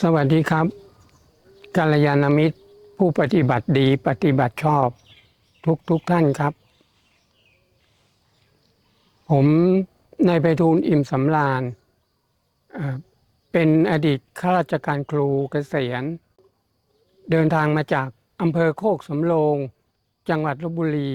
สวัสดีครับกัลยาณมิตร ผู้ปฏิบัติดีปฏิบัติชอบ ทุกทุกท่านครับ ผมนายไพฑูรย์อิ่มสำราญเอ่อเป็นอดีตข้าราชการครูเกษียณ เดินทางมาจากอำเภอโคกสำโรง จังหวัดลบบุรี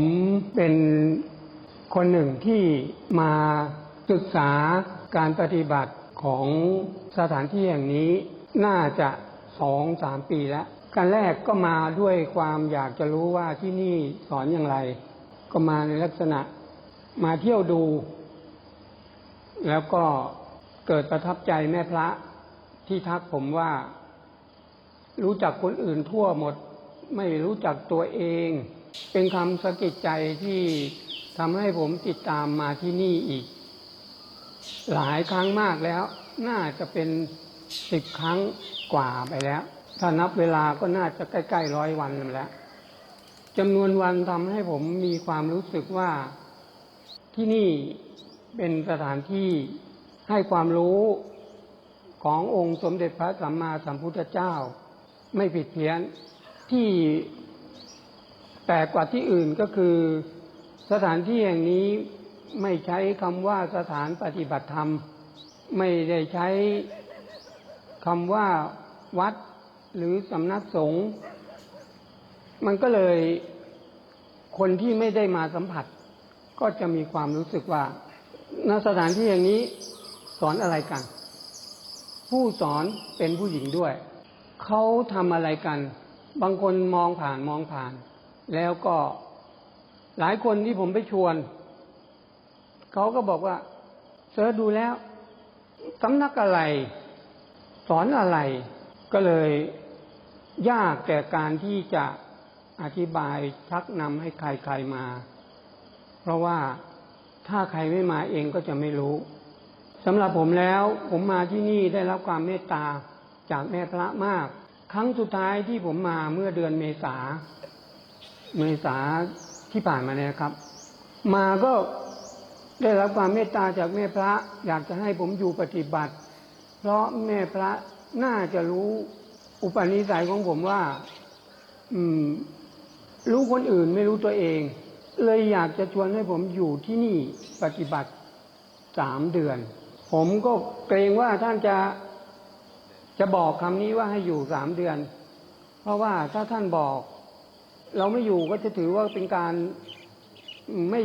ผมเป็นคนหนึ่งที่มาศึกษาการปฏิบัติ ของสถานที่แห่งนี้น่าจะสองสามปีแล้วการแรกก็มาด้วยความอยากจะรู้ว่าที่นี่สอนอย่างไร ก็มาในลักษณะมาเที่ยวดู แล้วก็เกิดประทับใจแม่พระที่ทักผมว่า รู้จักคนอื่นทั่วหมด ไม่รู้จักตัวเอง เป็นคำสะกิดใจที่ทำให้ผมติดตามมาที่นี่อีก หลายครั้งมากแล้ว น่าจะเป็นสิบครั้งกว่าไปแล้ว ถ้านับเวลาก็น่าจะใกล้ๆร้อยวันแล้วจำนวนวันทำให้ผมมีความรู้สึกว่าที่นี่เป็นสถานที่ให้ความรู้ขององค์สมเด็จพระสัมมาสัมพุทธเจ้า ไม่ผิดเพี้ยนที่แปลกกว่าที่อื่นก็คือ สถานที่แห่งนี้ ไม่ใช้คำว่าสถานปฏิบัติธรรม ไม่ได้ใช้คำว่าวัดหรือสำนักสงฆ์มันก็เลยคนที่ไม่ได้มาสัมผัส ก็จะมีความรู้สึกว่าณสถานที่อย่างนี้สอนอะไรกัน ผู้สอนเป็นผู้หญิงด้วย เขาทำอะไรกัน บางคนมองผ่านมองผ่าน แล้วก็หลายคนที่ผมไปชวน เขาก็บอกว่าเสิร์ชดูแล้วสำนักอะไร สอนอะไรก็เลยยากแก่การที่จะอธิบายชักนำให้ใครๆมา เพราะว่าถ้าใครไม่มาเองก็จะไม่รู้สำหรับผมแล้ว ผมมาที่นี่ได้รับความเมตตาจากแม่พระมาก ครั้งสุดท้ายที่ผมมาเมื่อเดือนเมษา เมษาที่ผ่านมาเนี่ยครับ มาก็ ได้รับความเมตตาจากแม่พระอยากจะให้ผมอยู่ปฏิบัติ เพราะแม่พระน่าจะรู้อุปนิสัยของผมว่า อืม รู้คนอื่นไม่รู้ตัวเอง เลยอยากจะชวนให้ผมอยู่ที่นี่ปฏิบัติสามเดือน ผมก็เกรงว่าท่านจะจะบอกคำนี้ว่าให้อยู่สามเดือน เพราะว่าถ้าท่านบอก เราไม่อยู่ก็จะถือว่าเป็นการ ไม่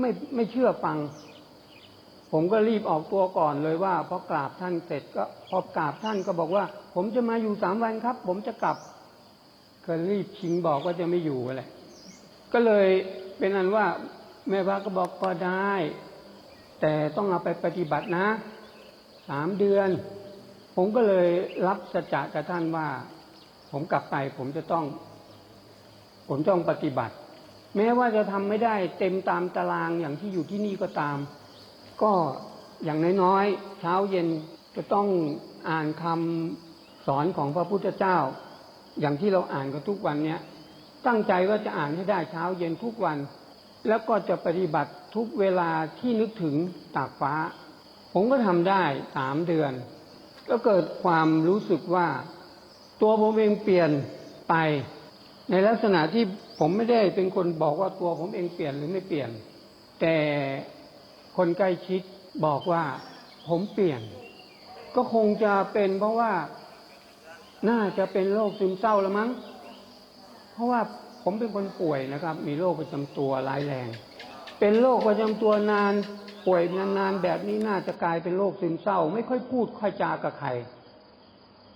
ไม่ไม่เชื่อฟัง ผมก็รีบออกตัวก่อนเลยว่าพอกราบท่านเสร็จก็พอกราบท่านก็บอกว่า ผมจะมาอยู่สามวันครับ ผมจะกลับ ก็รีบชิงบอกว่าจะไม่อยู่อะไรก็เลยเป็นอันว่าแม่พระก็บอกก็ได้ แต่ต้องเอาไปปฏิบัตินะสามเดือน ผมก็เลยรับสัจจะกับท่านว่า ผมกลับไปผมจะต้อง ผมต้องปฏิบัติ แม้ว่าจะทำไม่ได้เต็มตามตารางอย่างที่อยู่ที่นี่ก็ตาม ก็อย่างน้อยๆเช้าเย็นจะต้องอ่านคำสอนของพระพุทธเจ้า อย่างที่เราอ่านกันทุกวันเนี้ยตั้งใจว่าจะอ่านให้ได้เช้าเย็นทุกวัน แล้วก็จะปฏิบัติทุกเวลาที่นึกถึงตากฟ้า ผมก็ทำได้สามเดือน ก็เกิดความรู้สึกว่า ตัวผมเองเปลี่ยนไป ในลักษณะที่ ผมไม่ได้เป็นคนบอกว่าตัวผมเองเปลี่ยนหรือไม่เปลี่ยน แต่คนใกล้ชิดบอกว่าผมเปลี่ยน ก็คงจะเป็นเพราะว่าน่าจะเป็นโรคซึมเศร้าแล้วมั้ง เพราะว่าผมเป็นคนป่วยนะครับ มีโรคประจำตัวร้ายแรง เป็นโรคประจำตัวนานป่วยนานๆแบบนี้น่าจะกลายเป็นโรคซึมเศร้า ไม่ค่อยพูดค่อยจากับใคร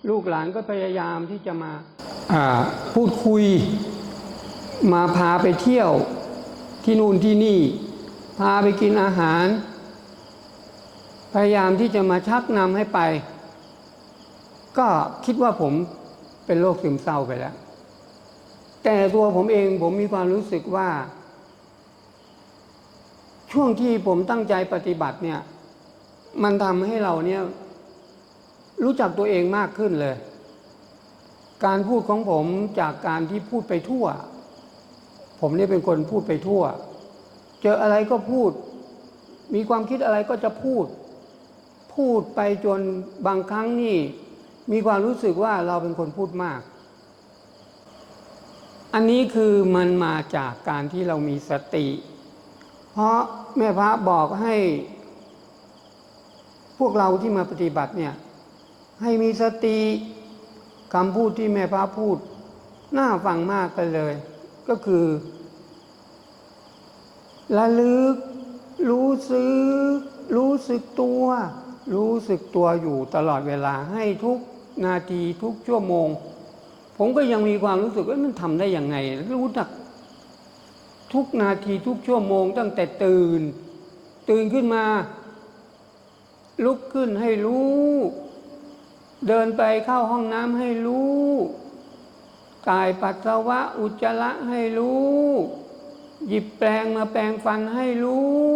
ลูกหลานก็พยายามที่จะมา อ่า พูดคุย มาพาไปเที่ยวที่นู่นที่นี่ พาไปกินอาหาร พยายามที่จะมาชักนำให้ไป ก็คิดว่าผมเป็นโรคซึมเศร้าไปแล้ว แต่ตัวผมเองผมมีความรู้สึกว่า ช่วงที่ผมตั้งใจปฏิบัติเนี่ย มันทำให้เราเนี่ยรู้จักตัวเองมากขึ้นเลย การพูดของผมจากการที่พูดไปทั่ว ผมเนี่ยเป็นคนพูดไปทั่ว เจออะไรก็พูด มีความคิดอะไรก็จะพูด พูดไปจนบางครั้งนี่ มีความรู้สึกว่าเราเป็นคนพูดมาก อันนี้คือมันมาจากการที่เรามีสติ เพราะแม่พระบอกให้ พวกเราที่มาปฏิบัติเนี่ยให้มีสติคำพูดที่แม่พระพูด น่าฟังมากกันเลย ก็คือระลึก รู้สึก รู้สึกตัว รู้สึกตัวอยู่ตลอดเวลาให้ทุกนาทีทุกชั่วโมง ผมก็ยังมีความรู้สึกว่ามันทำได้ยังไง รู้จักทุกนาทีทุกชั่วโมง ตั้งแต่ตื่น ตื่นขึ้นมา ลุกขึ้นให้รู้ เดินไปเข้าห้องน้ำให้รู้ กายปัสสาวะอุจจาระให้รู้หยิบแปรงมาแปรงฟันให้รู้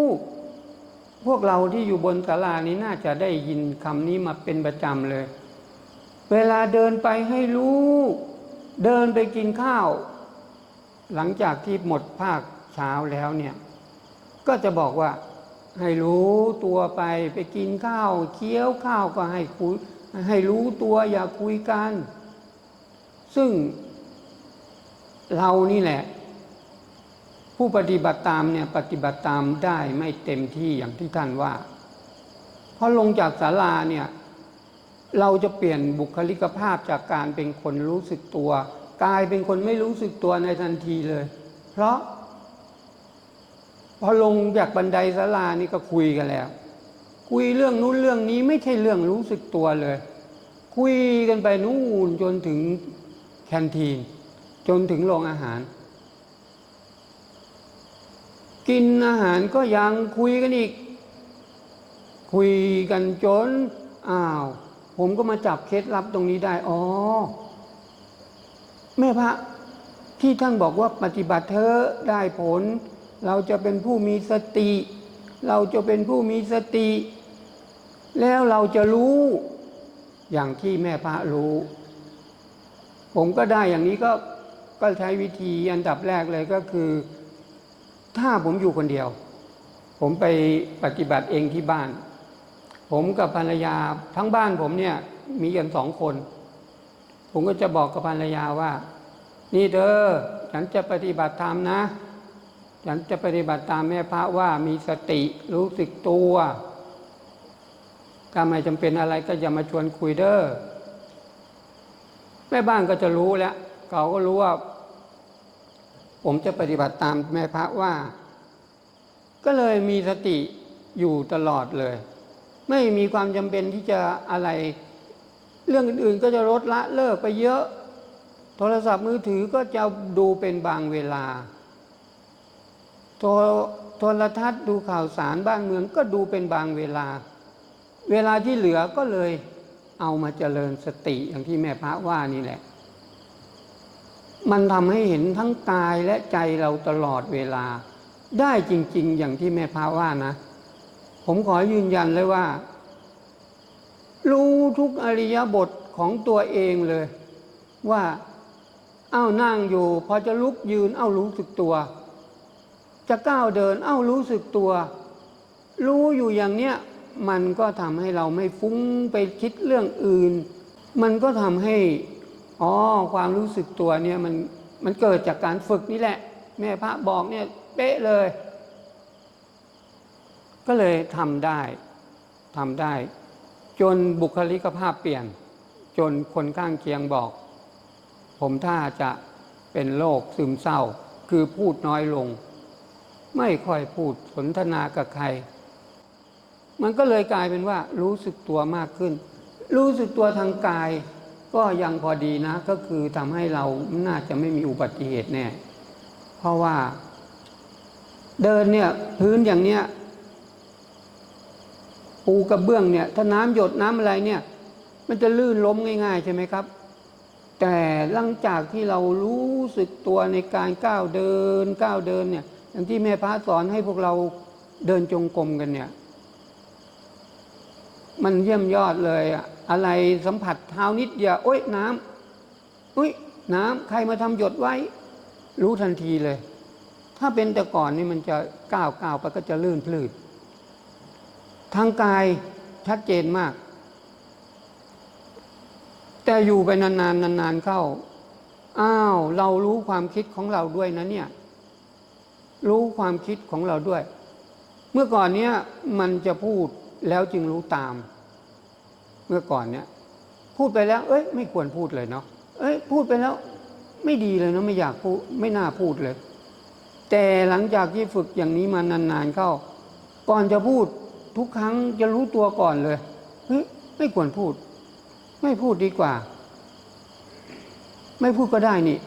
พวกเราที่อยู่บนศาลานี้น่าจะได้ยินคำนี้มาเป็นประจำเลย เวลาเดินไปให้รู้ เดินไปกินข้าว หลังจากที่หมดภาคเช้าแล้วเนี่ย ก็จะบอกว่า ให้รู้ตัวไปไปกินข้าวเคี้ยวข้าวก็ให้คุยให้รู้ตัวอย่าคุยกัน ซึ่ง เรานี่แหละ ผู้ปฏิบัติตามเนี่ยปฏิบัติตามได้ไม่เต็มที่อย่างที่ท่านว่าเพราะลงจากศาลาเนี่ย เราจะเปลี่ยนบุคลิกภาพจากการเป็นคนรู้สึกตัวกลายเป็นคนไม่รู้สึกตัวในทันทีเลย เพราะ พอลงจากบันไดศาลานี่ก็คุยกันแล้ว คุยเรื่องนู้นเรื่องนี้ไม่ใช่เรื่องรู้สึกตัวเลย คุยกันไปนู่นจนถึงแคนทีน จนถึงโรงอาหาร กินอาหารก็ยังคุยกันอีก คุยกันจนอ้าว ผมก็มาจับเคล็ดลับตรงนี้ได้ อ๋อ แม่พระที่ท่านบอกว่าปฏิบัติเธอได้ผล เราจะเป็นผู้มีสติ เราจะเป็นผู้มีสติ แล้วเราจะรู้อย่างที่แม่พระรู้ ผมก็ได้อย่างนี้ก็ ก็ใช้วิธีอันดับแรกเลยก็คือ ถ้าผมอยู่คนเดียว ผมไปปฏิบัติเองที่บ้าน ผมกับภรรยาทั้งบ้านผมเนี่ยมีกันสองคน ผมก็จะบอกกับภรรยาว่า นี่เธอฉันจะปฏิบัติธรรมนะ ฉันจะปฏิบัติตามแม่พระว่ามีสติรู้สึกตัวถ้าไม่จำเป็นอะไรก็อย่ามาชวนคุยเด้อแม่บ้านก็จะรู้แล้ว เขาก็รู้ว่า ผมจะปฏิบัติตามแม่พระว่า ก็เลยมีสติอยู่ตลอดเลย ไม่มีความจำเป็นที่จะอะไร เรื่องอื่นๆก็จะลดละเลิกไปเยอะ โทรศัพท์มือถือก็จะดูเป็นบางเวลา โทรโทรทัศน์ดูข่าวสารบ้านเมืองก็ดูเป็นบางเวลา เวลาที่เหลือก็เลยเอามาเจริญสติอย่างที่แม่พระว่านี่แหละ มันทำให้เห็นทั้งกายและใจเราตลอดเวลา ได้จริง ๆ อย่างที่แม่พระว่านะ ผมขอยืนยันเลยว่า รู้ทุกอริยบทของตัวเองเลย ว่าเอ้านั่งอยู่ พอจะลุกยืนเอ้ารู้สึกตัว จะก้าวเดิน เอ้ารู้สึกตัว รู้อยู่อย่างเนี้ยมันก็ทำให้เราไม่ฟุ้งไปคิดเรื่องอื่น มันก็ทำให้ อ๋อความรู้สึกตัวเนี่ยมันมันเกิดจากการฝึกนี่แหละ แม่พระบอกเนี่ยเป๊ะเลย ก็เลยทำได้ทำได้ จนบุคลิกภาพเปลี่ยน จนคนข้างเคียงบอก ผมถ้าจะเป็นโรคซึมเศร้า คือพูดน้อยลง ไม่ค่อยพูดสนทนากับใคร มันก็เลยกลายเป็นว่ารู้สึกตัวมากขึ้น รู้สึกตัวทางกาย ก็ยังพอดีนะ ก็คือทำให้เราน่าจะไม่มีอุบัติเหตุแน่ เพราะว่า เดินเนี่ยพื้นอย่างเนี้ยปูกระเบื้องเนี่ย ถ้าน้ำหยดน้ำอะไรเนี่ย มันจะลื่นล้มง่ายๆใช่ไหมครับ แต่หลังจากที่เรารู้สึกตัวในการก้าวเดินก้าวเดินเนี่ยอย่างที่แม่พระสอนให้พวกเราเดินจงกรมกันเนี่ย มันเยี่ยมยอดเลยอะ อะไรสัมผัสเท้านิดเดียวโอ๊ยน้ำอุ้ยน้ำใครมาทำหยดไว้ รู้ทันทีเลย ถ้าเป็นแต่ก่อนนี่มันจะก้าวก้าวไปก็จะลื่นพลืดทางกายชัดเจนมาก แต่อยู่ไปนานๆนานๆเข้า อ้าว เรารู้ความคิดของเราด้วยนะเนี่ย รู้ความคิดของเราด้วย เมื่อก่อนเนี้ยมันจะพูดแล้วจึงรู้ตาม เมื่อก่อนเนี้ยพูดไปแล้ว เอ้ย ไม่ควรพูดเลยเนาะเอ้ย พูดไปแล้ว ไม่ดีเลยเนาะไม่อยากพูดไม่น่าพูดเลย แต่หลังจากที่ฝึกอย่างนี้มานานๆเข้า ก่อนจะพูดทุกครั้งจะรู้ตัวก่อนเลยเฮ้ยไม่ควรพูด ไม่พูดดีกว่า ไม่พูดก็ได้นี่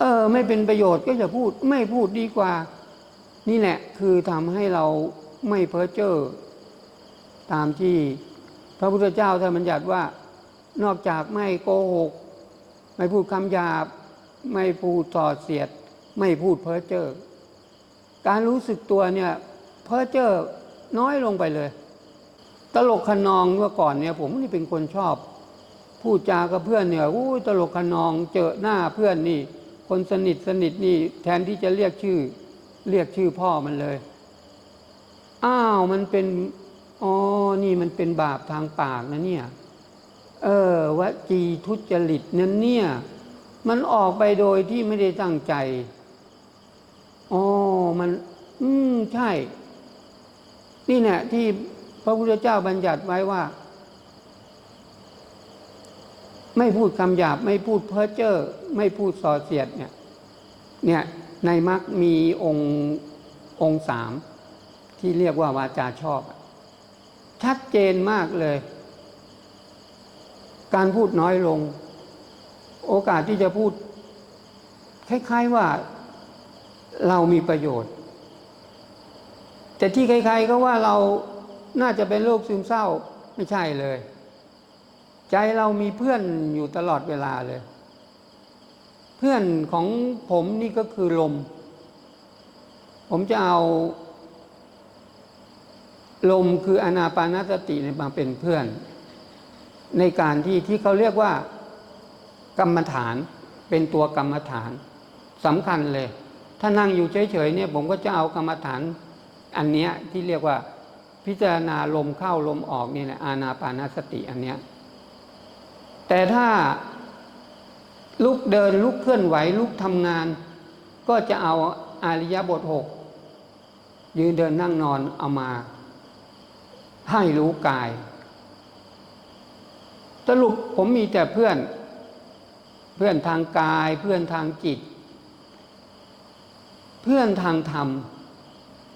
เออ ไม่เป็นประโยชน์ก็อย่าพูด ไม่พูดดีกว่า นี่แหละ คือทำให้เราไม่เพ้อเจ้อตามที่ ระพุทธเจ้าท่านบัญญัติว่า นอกจากไม่โกหก ไม่พูดคำหยาบ ไม่พูดต่อเสียด ไม่พูดเพ้อเจ้อการรู้สึกตัวเนี่ยเพ้อเจ้อน้อยลงไปเลย ตลกขนองเมื่อก่อนเนี่ย ผมนี่เป็นคนชอบ พูดจากับเพื่อนเนี่ยอู้ตลกขนองเจอหน้าเพื่อนนี่ คนสนิทสนิทนี่ แทนที่จะเรียกชื่อ เรียกชื่อพ่อมันเลย อ้าวมันเป็น อ๋อ นี่มันเป็นบาปทางปากนะเนี่ย เออวจีทุจริตนั้นเนี่ย มันออกไปโดยที่ไม่ได้ตั้งใจ อ๋อ มัน อืม ใช่ นี่เนี่ยที่พระพุทธเจ้าบัญญัติไว้ว่า ไม่พูดคำหยาบ ไม่พูดเพ้อเจ้อ ไม่พูดส่อเสียดเนี่ย เนี่ยในมรรคมีองค์องค์สามที่เรียกว่าวาจาชอบ ชัดเจนมากเลย การพูดน้อยลง โอกาสที่จะพูด คล้ายๆว่าเรามีประโยชน์ แต่ที่ใครๆก็ว่าเราน่าจะเป็นโรคซึมเศร้าไม่ใช่เลย ใจเรามีเพื่อนอยู่ตลอดเวลาเลย เพื่อนของผมนี่ก็คือลม ผมจะเอา ลมคืออนาปานสติเนี่ยมาเป็นเพื่อน ในการที่ที่เขาเรียกว่า กรรมฐานเป็นตัวกรรมฐานสำคัญเลย ถ้านั่งอยู่เฉยๆเนี่ยผมก็จะเอากรรมฐาน อันเนี้ยที่เรียกว่าพิจารณาลมเข้าลมออกนี่แหละอานาปานสติอันเนี้ยแต่ถ้าลุกเดินลุกเคลื่อนไหวลุกทำงาน ก็จะเอาอาริยบทหกยืนเดินนั่งนอนเอามา ให้รู้กาย สรุปผมมีแต่เพื่อน เพื่อนทางกายเพื่อนทางจิต เพื่อนทางธรรม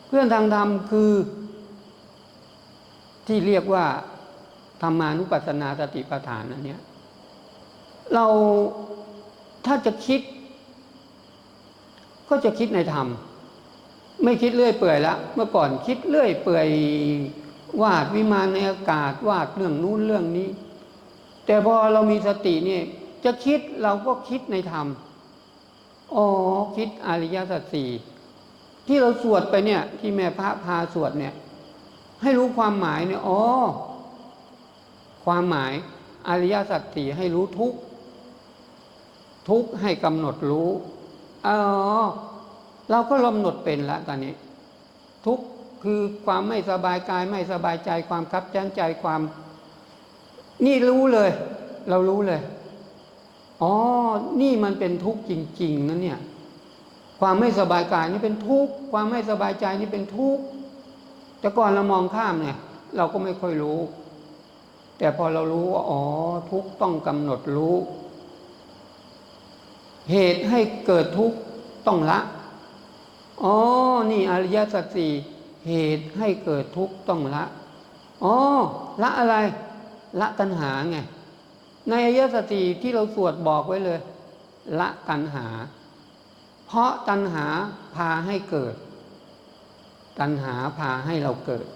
เพื่อนทางธรรมคือ ที่เรียกว่าธรรมานุปัสสนาสติปัฏฐานอันเนี้ยเราถ้าจะคิด ก็จะคิดในธรรม ไม่คิดเลื่อยเปื่อยละเมื่อก่อนคิดเลื่อยเปื่อย วาดวิมานในอากาศวาดเรื่องนู้นเรื่องนี้ แต่พอเรามีสติเนี่ยจะคิดเราก็คิดในธรรมอ๋อคิดอริยสัจสี่ที่เราสวดไปเนี่ย ที่แม่พระพาสวดเนี่ย ให้รู้ความหมายเนี่ยอ๋อความหมายอริยสัจสี่ให้รู้ทุกทุกให้กำหนดรู้อ๋อเราก็กำหนดเป็นแล้วตอนนี้ ทุก คือความไม่สบายกายไม่สบายใจความคับแค้นใจความ นี่รู้เลย เรารู้เลย อ๋อ นี่มันเป็นทุกข์จริง ๆนะเนี่ย ความไม่สบายกายนี่เป็นทุกข์ความไม่สบายใจนี่เป็นทุกข์แต่ก่อนเรามองข้ามเนี่ย เราก็ไม่ค่อยรู้ แต่พอเรารู้ว่าอ๋อ ทุกข์ต้องกำหนดรู้ เหตุให้เกิดทุกข์ต้องละอ๋อ นี่อริยสัจสี่ เหตุให้เกิดทุกข์ต้องละ อ๋อ ละอะไร ละตัณหาไง ในอริยสัจสี่ที่เราสวดบอกไว้เลย ละตัณหา เพราะตัณหาพาให้เกิด ตัณหาพาให้เราเกิด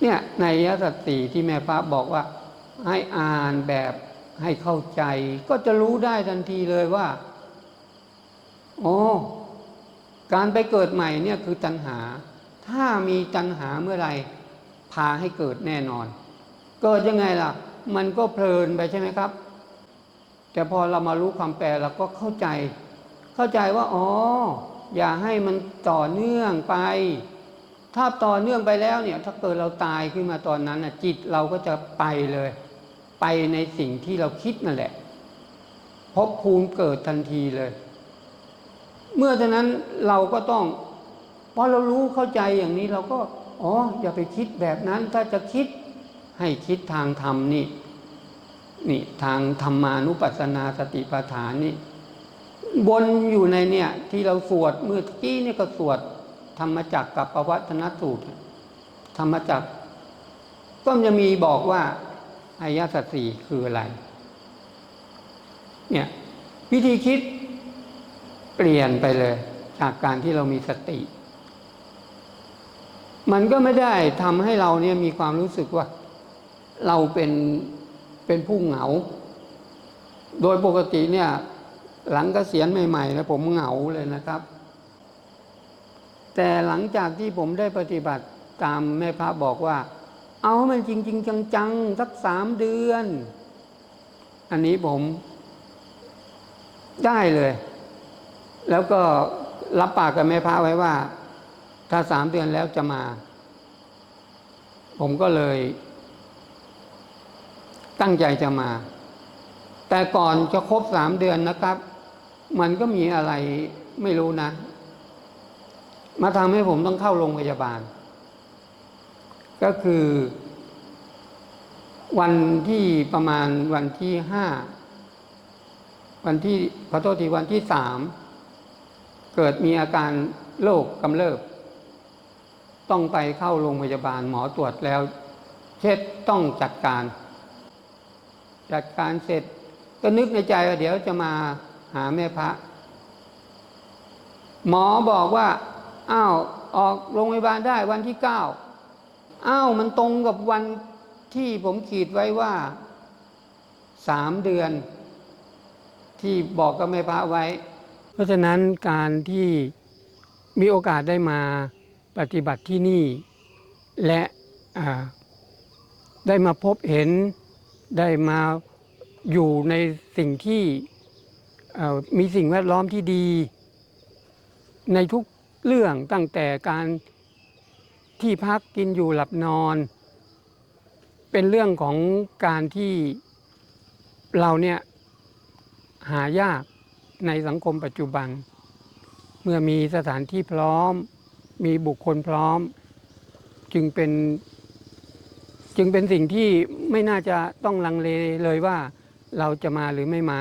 เนี่ยในอริยสัจสี่ที่แม่พระบอกว่า ให้อ่านแบบให้เข้าใจ ก็จะรู้ได้ทันทีเลยว่า โอ้ การไปเกิดใหม่เนี่ยคือตัณหา ถ้ามีตัณหาเมื่อไรพาให้เกิดแน่นอน เกิดยังไงล่ะ มันก็เพลินไปใช่ไหมครับ แต่พอเรามารู้ความแปลเราก็เข้าใจ เข้าใจว่าอ๋อ อย่าให้มันต่อเนื่องไป ถ้าต่อเนื่องไปแล้วเนี่ย ถ้าเกิดเราตายขึ้นมาตอนนั้นน่ะจิตเราก็จะไปเลย ไปในสิ่งที่เราคิดนั่นแหละภพภูมิเกิดทันทีเลย เมื่อฉะนั้นเราก็ต้องพอเรารู้เข้าใจอย่างนี้เราก็ อ๋อ อย่าไปคิดแบบนั้น ถ้าจะคิดให้คิดทางธรรมนี่นี่ทางธรรมานุปัสสนาสติปัฏฐานนี่บนอยู่ในเนี่ย ที่เราสวดเมื่อกี้นี่ก็สวด ธรรมจักรกับปวัตนสูตร ธรรมจักรก็จะมีบอกว่าอายะสัจสี่คืออะไร เนี่ย วิธีคิด เปลี่ยนไปเลย จากการที่เรามีสติ มันก็ไม่ได้ทำให้เราเนี่ยมีความรู้สึกว่า เราเป็นเป็นผู้เหงา โดยปกติเนี่ย หลังกเกษียณใหม่ๆนะผมเหงาเลยนะครับ แต่หลังจากที่ผมได้ปฏิบัติตามแม่พระบอกว่า เอาให้มันจริง ๆ จังๆสักสามเดือน อันนี้ผมได้เลย แล้วก็รับปากกับแม่พระไว้ว่า ถ้าสามเดือนแล้วจะมา ผมก็เลย ตั้งใจจะมา แต่ก่อนจะครบสามเดือนนะครับ มันก็มีอะไรไม่รู้นะ มาทำให้ผมต้องเข้าโรงพยาบาล ก็คือ วันที่ประมาณวันที่ห้าวันที่ขอโทษทีวันที่สาม เกิดมีอาการโรคกำเริบ ต้องไปเข้าโรงพยาบาลหมอตรวจแล้ว เช็ดต้องจัดการ จัดการเสร็จก็นึกในใจว่าเดี๋ยวจะมาหาแม่พระ หมอบอกว่าอ้าวออกโรงพยาบาลได้วันที่เก้าอ้าวมันตรงกับวันที่ผมขีดไว้ว่าสามเดือน ที่บอกกับแม่พระไว้ เพราะฉะนั้นการที่มีโอกาสได้มาปฏิบัติที่นี่ และได้มาพบเห็นได้มาอยู่ในสิ่งที่มีสิ่งแวดล้อมที่ดี ในทุกเรื่องตั้งแต่การที่พักกินอยู่หลับนอน เป็นเรื่องของการที่เราเนี่ยหายาก ในสังคมปัจจุบัน เมื่อมีสถานที่พร้อม มีบุคคลพร้อม จึงเป็น จึงเป็นสิ่งที่ไม่น่าจะต้องลังเลเลยว่าเราจะมาหรือไม่มา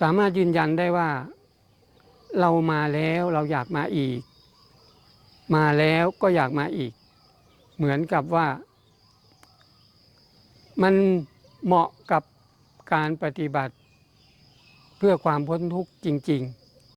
สามารถยืนยันได้ว่า เรามาแล้วเราอยากมาอีก มาแล้วก็อยากมาอีก เหมือนกับว่า มันเหมาะกับการปฏิบัติ เพื่อความพ้นทุกข์จริงๆ